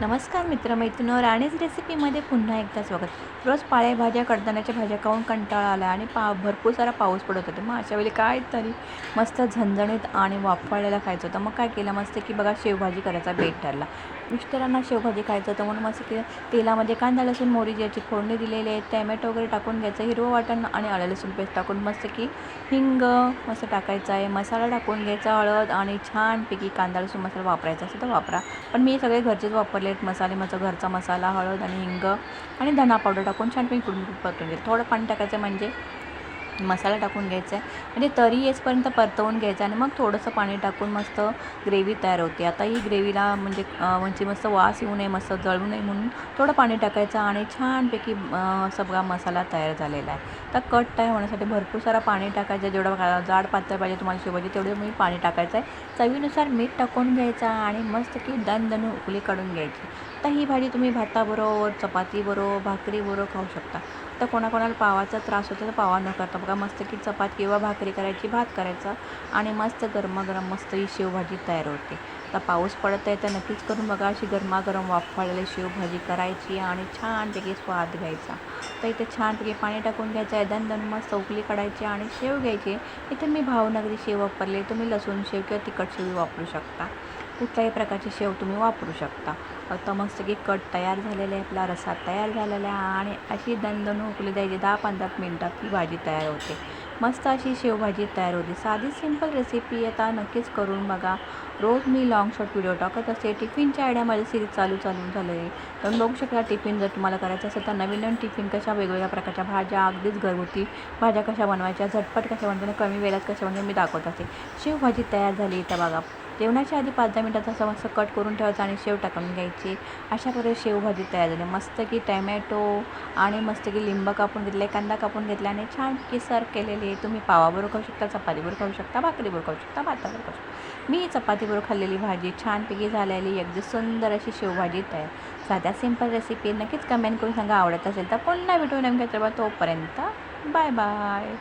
नमस्कार मित्रमैत्रिणीवर राणीच रेसिपीमध्ये पुन्हा एकदा स्वागत. रोज पाळेभाज्या कडधान्याच्या भाज्या खाऊन कंटाळा आला आणि पा भरपूर सारा पाऊस पडत होता. मग अशा वेळी काय तरी मस्त झणझणीत आणि वाफळलेला खायचं होतं. मग काय केलं मस्त की बघा शेवभाजी करायचा बेट ठरला. मिस्टरांना शेवभाजी खायचं तर म्हणून मस्त की तेलामध्ये कांदा लसूण मोहरी ज्याची फोडणी दिलेली आहे. टॅमॅटो वगैरे टाकून घ्यायचं हिरवं वाटण आणि आलं लसूण पेस्ट टाकून मस्त की हिंग मस्त टाकायचं आहे. मसाला टाकून घ्यायचा हळद आणि छानपैकी कांदा लसूण मसाला वापरायचा असेल तर वापरा. पण मी सगळे घरचेच वापरले आहेत. मसाले माझा घरचा मसाला हळद आणि हिंग आणि धना पावडर टाकून छानपैकी कुठून परतून घ्यायचं. थोडं पाणी टाकायचं म्हणजे मसाला टाकून घ्यायचा आहे. म्हणजे तरी येसपर्यंत परतवून घ्यायचं आणि मग थोडंसं पाणी टाकून मस्त ग्रेव्ही तयार होते. आता ही ग्रेव्हीला म्हणजे म्हणजे मस्त वास येऊ नये मस्त जळू नये म्हणून थोडं पाणी टाकायचं आणि छानपैकी सगळा मसाला तयार झालेला आहे. तर कट तयार होण्यासाठी भरपूर सारा पाणी टाकायचं. जेवढं जाड पातळ पाहिजे तुम्हाला शिवायची तेवढं मी पाणी टाकायचं आहे. चवीनुसार मीठ टाकून घ्यायचं आणि मस्त की दण दण उकळी काढून घ्यायची. तर ही भाजी तुम्ही भाताबरोबर चपातीबरोबर भाकरीबरोबर खाऊ शकता. तर कोणाकोणाला पावाचा त्रास होतो तर पावा न करता बघा मस्त की चपात किंवा भाकरी करायची भात करायचा आणि मस्त गरमागरम मस्त ही शेवभाजी तयार होते. तर पाऊस पडत आहे तर नक्कीच करून बघा अशी गरमागरम वाफाळलेली शेवभाजी करायची आणि छानपैकी स्वाद घ्यायचा. तर इथे छानपैकी पाणी टाकून घ्यायचं आहे दन दन मस्त चौकली काढायची आणि शेव घ्यायची. इथे मी भावनगरी शेव वापरली तुम्ही लसूण शेव किंवा तिखट शेव वापरू शकता. कुठल्याही प्रकारची शेव तुम्ही वापरू शकता. आता मस्त की कट तयार झालेले आहे आपला रसा तयार झालेला आहे आणि अशी दणदण उकळी द्यायची दहा पंधरा मिनटात ही भाजी तयार होते. मस्त अशी शेवभाजी तयार होते. साधी सिंपल रेसिपी आता नक्कीच करून बघा. रोज मी लॉंग शॉर्ट व्हिडिओ टाकत असते. टिफिनच्या आयडिया माझी सिरीज चालू चालू झालं. आहे तर बघू शकता टिफिन जर तुम्हाला करायचं असेल तर नवीन नवीन टिफिन कशा वेगवेगळ्या प्रकारच्या भाज्या अगदीच घरगुती भाज्या कशा बनवायच्या झटपट कशा बनवायच्या कमी वेळात कशा बनवायच्या मी दाखवत असते. शेवभाजी तयार झाली इथं बघा. जेवणाच्या आधी पाच दहा मिनटात असं मस्त कट करून ठेवायचं आणि शेव टाकून घ्यायची. अशा प्रकारे शेवभाजी तयार झाली. मस्त की टॅमॅटो आणि मस्त की लिंब कापून घेतले कांदा कापून घेतला आणि छान की सर्व केलेली आहे. तुम्ही पावाबरोबर खाऊ शकता चपातीबरोबर खाऊ शकता भाकरीबरोबर खाऊ शकता भाताबरोबर खाऊ शकता. मी चपातीबरोबर खाल्लेली भाजी छानपैकी झालेली अगदी सुंदर अशी शेवभाजी तयार. साध्या सिंपल रेसिपी नक्कीच कमेंट करून सांगा. आवडत असेल तर पुन्हा भेटू नेमक्या तेव्हा तोपर्यंत बाय बाय.